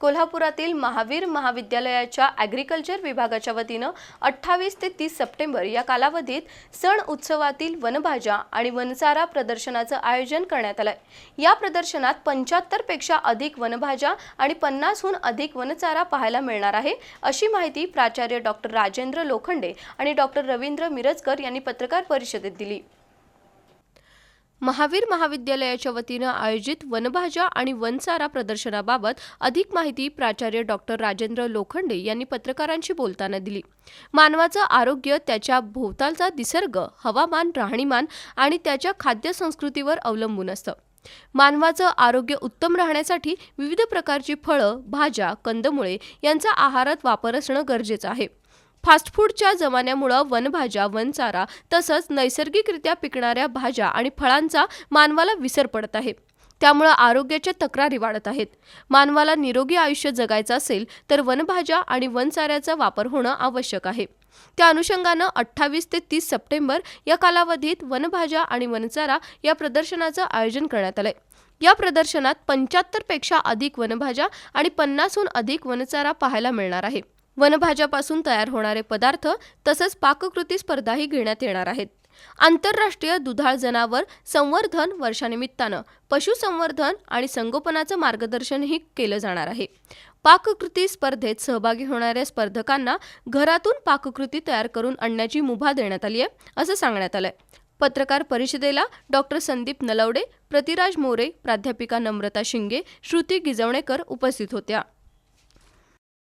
कोल्हापुरातील महावीर महाविद्यालयाच्या ॲग्रिकल्चर विभागाच्या वतीनं अठ्ठावीस ते तीस सप्टेंबर या कालावधीत सण उत्सवातील वनभाज्या आणि वनचारा प्रदर्शनाचं आयोजन करण्यात आलंय. या प्रदर्शनात पंच्याहत्तरपेक्षा अधिक वनभाज्या आणि पन्नासहून अधिक वनचारा पाहायला मिळणार आहे अशी माहिती प्राचार्य डॉक्टर राजेंद्र लोखंडे आणि डॉक्टर रवींद्र मिरजकर यांनी पत्रकार परिषदेत दिली. महावीर महाविद्यालयाच्या वतीनं आयोजित वनभाज्या आणि वनचारा प्रदर्शनाबाबत अधिक माहिती प्राचार्य डॉक्टर राजेंद्र लोखंडे यांनी पत्रकारांशी बोलताना दिली. मानवाचं आरोग्य त्याच्या भोवतालचा निसर्ग हवामान राहणीमान आणि त्याच्या खाद्यसंस्कृतीवर अवलंबून असतं. मानवाचं आरोग्य उत्तम राहण्यासाठी विविध प्रकारची फळं भाज्या कंदमुळे यांचा आहारात वापर असणं गरजेचं आहे. फास्ट फूडच्या जमान्यामुळं वनभाज्या वनचारा तसंच नैसर्गिकरित्या पिकणाऱ्या भाज्या आणि फळांचा मानवाला विसर पडत आहे. त्यामुळं आरोग्याच्या तक्रारी वाढत आहेत. मानवाला निरोगी आयुष्य जगायचं असेल तर वनभाज्या आणि वनचाऱ्याचा वापर होणं आवश्यक आहे. त्या अनुषंगानं अठ्ठावीस ते तीस सप्टेंबर या कालावधीत वनभाज्या आणि वनचारा या प्रदर्शनाचं आयोजन करण्यात आलंय. या प्रदर्शनात पंच्याहत्तरपेक्षा अधिक वनभाज्या आणि पन्नासहून अधिक वनचारा पाहायला मिळणार आहे. वनभाज्यापासून तयार होणारे पदार्थ तसंच पाककृती स्पर्धाही घेण्यात येणार आहेत. आंतरराष्ट्रीय दुधाळ जनावर संवर्धन वर्षानिमित्तानं पशुसंवर्धन आणि संगोपनाचं मार्गदर्शनही केलं जाणार आहे. पाककृती स्पर्धेत सहभागी होणाऱ्या स्पर्धकांना घरातून पाककृती तयार करून आणण्याची मुभा देण्यात आली आहे असं सांगण्यात आलंय. पत्रकार परिषदेला डॉक्टर संदीप नलवडे प्रतिराज मोरे प्राध्यापिका नम्रता शिंगे श्रुती गिजवणेकर उपस्थित होत्या.